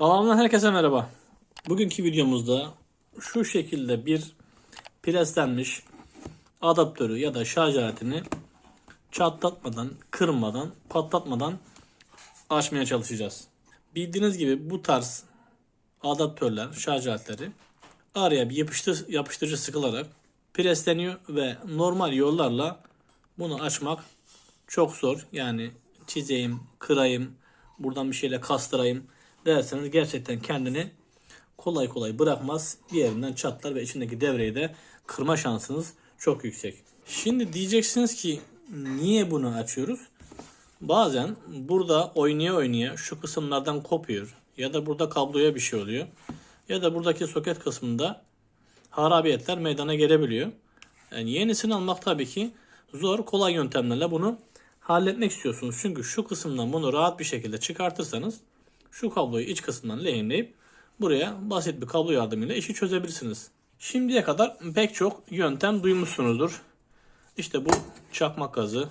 Kanalımdan herkese merhaba. Bugünkü videomuzda şu şekilde bir preslenmiş adaptörü ya da şarj aletini çatlatmadan, kırmadan, patlatmadan açmaya çalışacağız. Bildiğiniz gibi bu tarz adaptörler, şarj aletleri araya bir yapıştır, yapıştırıcı sıkılarak presleniyor ve normal yollarla bunu açmak çok zor. Yani çizeyim, kırayım, buradan bir şeyle kastırayım derseniz gerçekten kendini kolay kolay bırakmaz. Bir yerinden çatlar ve içindeki devreyi de kırma şansınız çok yüksek. Şimdi diyeceksiniz ki niye bunu açıyoruz? Bazen burada oynaya oynaya şu kısımlardan kopuyor. Ya da burada kabloya bir şey oluyor. Ya da buradaki soket kısmında harabiyetler meydana gelebiliyor. Yani yenisini almak tabii ki zor. Kolay yöntemlerle bunu halletmek istiyorsunuz. Çünkü şu kısımdan bunu rahat bir şekilde çıkartırsanız şu kabloyu iç kısmından lehimleyip buraya basit bir kablo yardımıyla işi çözebilirsiniz. Şimdiye kadar pek çok yöntem duymuşsunuzdur. İşte bu çakmak gazı,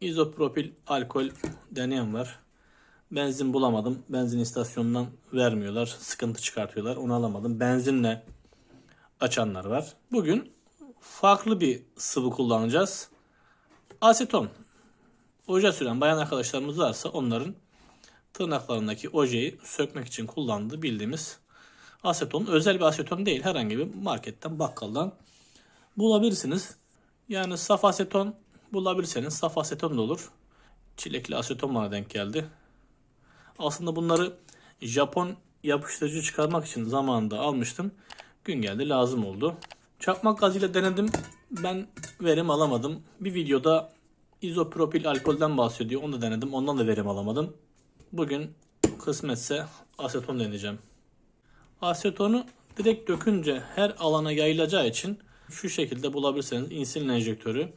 izopropil alkol deneyen var. Benzin bulamadım. Benzin istasyonundan vermiyorlar. Sıkıntı çıkartıyorlar. Onu alamadım. Benzinle açanlar var. Bugün farklı bir sıvı kullanacağız. Aseton. Oje süren bayan arkadaşlarımız varsa onların tırnaklarındaki ojeyi sökmek için kullandığı bildiğimiz aseton. Özel bir aseton değil. Herhangi bir marketten, bakkaldan bulabilirsiniz. Yani saf aseton bulabilirseniz saf aseton da olur. Çilekli aseton bana denk geldi. Aslında bunları Japon yapıştırıcı çıkarmak için zamanında almıştım. Gün geldi lazım oldu. Çakmak gazıyla denedim. Ben verim alamadım. Bir videoda izopropil alkolden bahsediyor. Onu da denedim. Ondan da verim alamadım. Bugün kısmetse aseton deneyeceğim. Asetonu direkt dökünce her alana yayılacağı için şu şekilde bulabilirseniz insülin enjektörü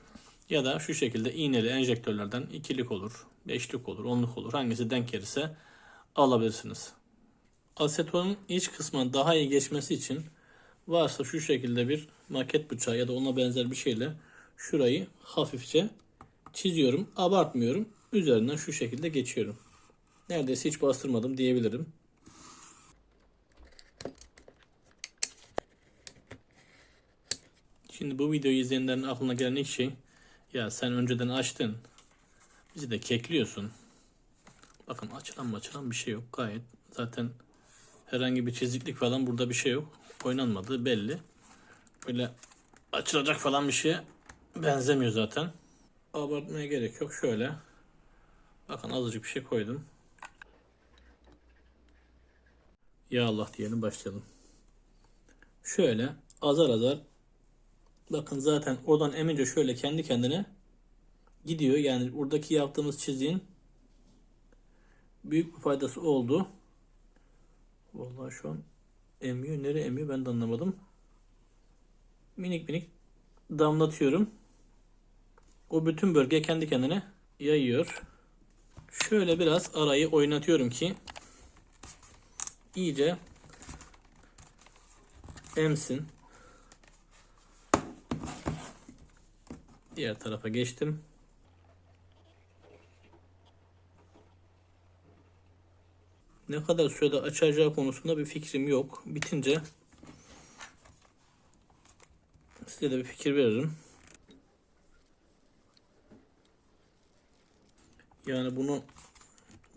ya da şu şekilde iğneli enjektörlerden ikilik olur, beşlik olur, onluk olur. Hangisi denk gelirse alabilirsiniz. Asetonun iç kısmına daha iyi geçmesi için varsa şu şekilde bir maket bıçağı ya da ona benzer bir şeyle şurayı hafifçe çiziyorum. Abartmıyorum. Üzerinden şu şekilde geçiyorum. Neredeyse hiç bastırmadım diyebilirim. Şimdi bu videoyu izleyenlerin aklına gelen ilk şey ya sen önceden açtın. Bizi de kekliyorsun. Bakın açılan açılan bir şey yok. Gayet zaten herhangi bir çiziklik falan burada bir şey yok. Oynanmadığı belli. Böyle açılacak falan bir şeye benzemiyor zaten. Abartmaya gerek yok. Şöyle. Bakın azıcık bir şey koydum. Ya Allah diyelim başlayalım. Şöyle azar azar bakın zaten oradan emince şöyle kendi kendine gidiyor. Yani buradaki yaptığımız çiziğin büyük bir faydası oldu. Vallahi şu an emiyor. Nereye emiyor ben de anlamadım. Minik minik damlatıyorum. O bütün bölge kendi kendine yayıyor. Şöyle biraz arayı oynatıyorum ki iyice emsin. Diğer tarafa geçtim. Ne kadar sürede açacağı konusunda bir fikrim yok. Bitince size de bir fikir veririm. Yani bunu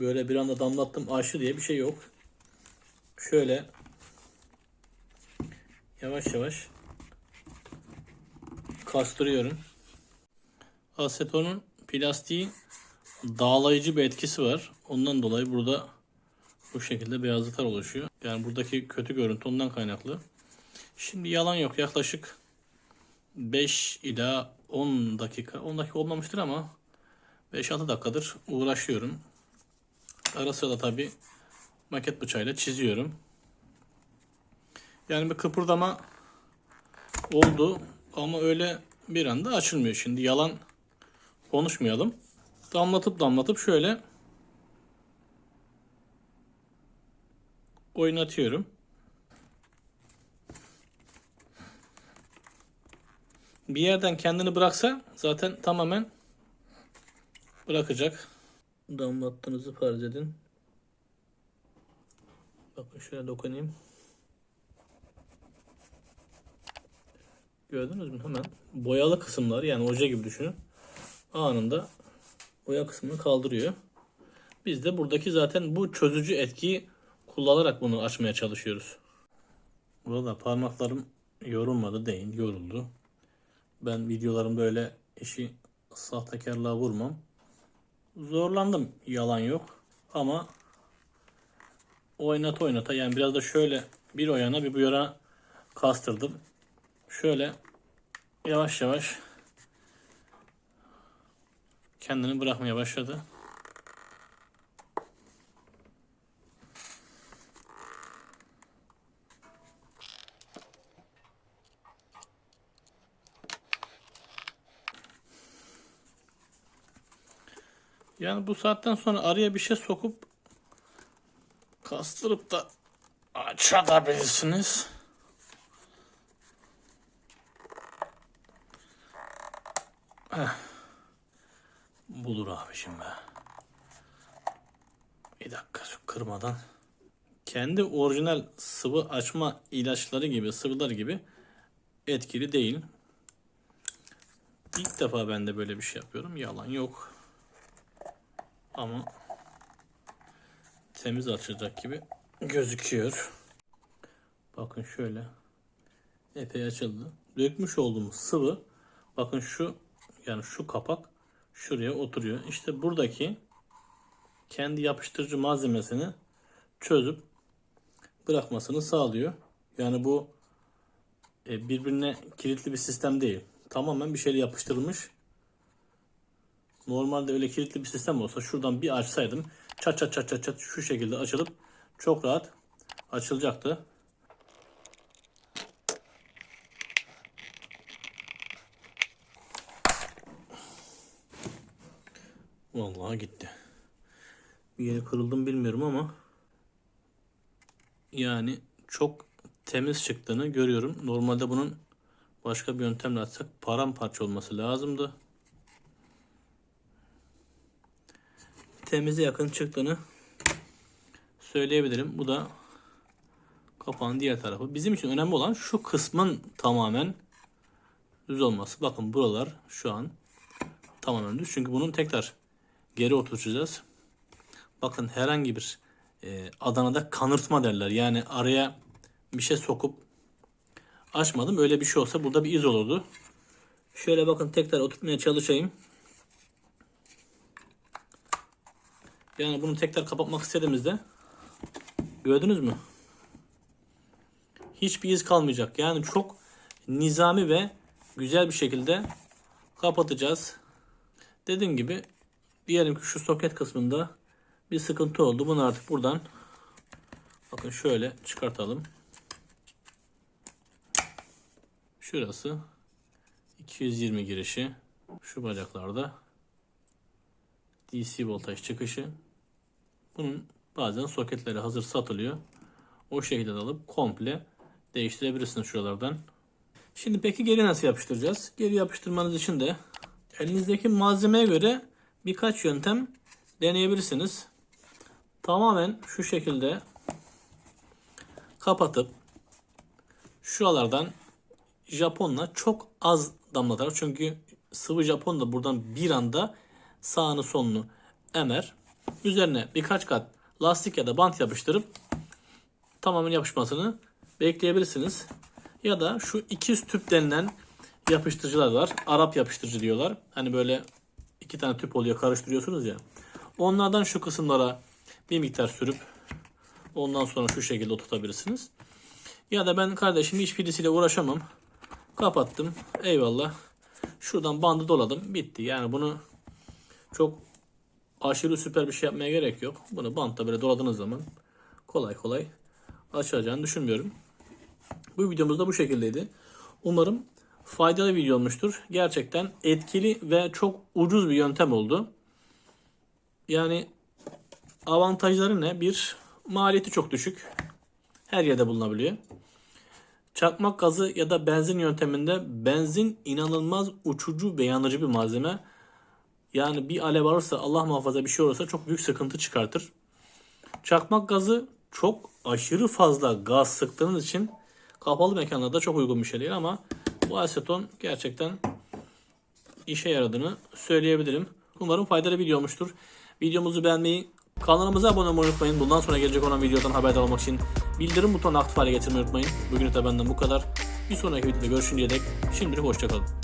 böyle bir anda damlattım aşı diye bir şey yok. Şöyle yavaş yavaş kastırıyorum. Asetonun plastiği dağlayıcı bir etkisi var. Ondan dolayı burada bu şekilde beyazlıklar oluşuyor. Yani buradaki kötü görüntü ondan kaynaklı. Şimdi yalan yok yaklaşık 5 ila 10 dakika 10 dakika olmamıştır ama 5-6 dakikadır uğraşıyorum. Ara sırada tabi maket bıçağıyla çiziyorum. Yani bir kıpırdama oldu ama öyle bir anda açılmıyor. Şimdi yalan konuşmayalım. Damlatıp damlatıp şöyle oynatıyorum. Bir yerden kendini bıraksa zaten tamamen bırakacak. Damlattığınızı farz edin. Bakın şöyle dokunayım. Gördünüz mü? Hemen boyalı kısımlar yani oje gibi düşünün. Anında boya kısmını kaldırıyor. Biz de buradaki zaten bu çözücü etkiyi kullanarak bunu açmaya çalışıyoruz. Burada parmaklarım yorulmadı değil, yoruldu. Ben videolarımda öyle işi sahtekarlığa vurmam. Zorlandım yalan yok. Ama oynata oynata yani biraz da şöyle bir o yana bir bu yana kastırdım. Şöyle yavaş yavaş kendini bırakmaya başladı. Yani bu saatten sonra araya bir şey sokup kastırıp da açabilirsiniz. Heh. Bulur abişim be. Bir dakika şu kırmadan. Kendi orijinal sıvı açma ilaçları gibi, sıvılar gibi etkili değil. İlk defa ben de böyle bir şey yapıyorum. Yalan yok. Ama temiz açacak gibi gözüküyor. Bakın şöyle. Epey açıldı. Dökmüş olduğumuz sıvı bakın şu yani şu kapak şuraya oturuyor. İşte buradaki kendi yapıştırıcı malzemesini çözüp bırakmasını sağlıyor. Yani bu e, birbirine kilitli bir sistem değil. Tamamen bir şeyle yapıştırılmış. Normalde öyle kilitli bir sistem olsa şuradan bir açsaydım çat çat çat çat çat şu şekilde açılıp çok rahat açılacaktı. Vallahi gitti. Bir yere kırıldım bilmiyorum ama yani çok temiz çıktığını görüyorum. Normalde bunun başka bir yöntemle açsak paramparça olması lazımdı. Temize yakın çıktığını söyleyebilirim. Bu da kapağın diğer tarafı. Bizim için önemli olan şu kısmın tamamen düz olması. Bakın buralar şu an tamamen düz. Çünkü bunun tekrar geri oturtacağız. Bakın herhangi bir e, Adana'da kanırtma derler. Yani araya bir şey sokup açmadım. Öyle bir şey olsa burada bir iz olurdu. Şöyle bakın tekrar oturtmaya çalışayım. Yani bunu tekrar kapatmak istediğimizde gördünüz mü? Hiçbir iz kalmayacak. Yani çok nizami ve güzel bir şekilde kapatacağız. Dediğim gibi diyelim ki şu soket kısmında bir sıkıntı oldu. Bunu artık buradan bakın şöyle çıkartalım. Şurası 220 girişi. Şu bacaklarda DC voltaj çıkışı. Bunun bazen soketleri hazır satılıyor. O şekilde de alıp komple değiştirebilirsiniz şuralardan. Şimdi peki geri nasıl yapıştıracağız? Geri yapıştırmanız için de elinizdeki malzemeye göre birkaç yöntem deneyebilirsiniz. Tamamen şu şekilde kapatıp şuralardan Japonla çok az damlatar. Çünkü sıvı Japon da buradan bir anda sağını solunu emer. Üzerine birkaç kat lastik ya da bant yapıştırıp tamamen yapışmasını bekleyebilirsiniz. Ya da şu ikiz tüp denilen yapıştırıcılar var. Arap yapıştırıcı diyorlar. Hani böyle iki tane tüp oluyor karıştırıyorsunuz ya. Onlardan şu kısımlara bir miktar sürüp ondan sonra şu şekilde oturtabilirsiniz. Ya da ben kardeşim hiçbirisiyle uğraşamam. Kapattım. Eyvallah. Şuradan bandı doladım. Bitti. Yani bunu çok aşırı süper bir şey yapmaya gerek yok. Bunu bantta böyle doladığınız zaman kolay kolay açacağını düşünmüyorum. Bu videomuz da bu şekildeydi. Umarım faydalı video olmuştur. Gerçekten etkili ve çok ucuz bir yöntem oldu. Yani avantajları ne? Bir, maliyeti çok düşük. Her yerde bulunabiliyor. Çakmak gazı ya da benzin yönteminde benzin inanılmaz uçucu ve yanıcı bir malzeme. Yani bir alev alırsa Allah muhafaza bir şey olursa çok büyük sıkıntı çıkartır. Çakmak gazı çok aşırı fazla gaz sıktığınız için kapalı mekanlarda çok uygun bir şey değil ama bu aseton gerçekten işe yaradığını söyleyebilirim. Umarım faydalı video olmuştur. Videomuzu beğenmeyi, kanalımıza abone olmayı unutmayın. Bundan sonra gelecek olan videodan haberdar olmak için bildirim butonunu aktif hale getirmeyi unutmayın. Bugün de benden bu kadar. Bir sonraki videoda görüşünceye dek şimdilik hoşçakalın.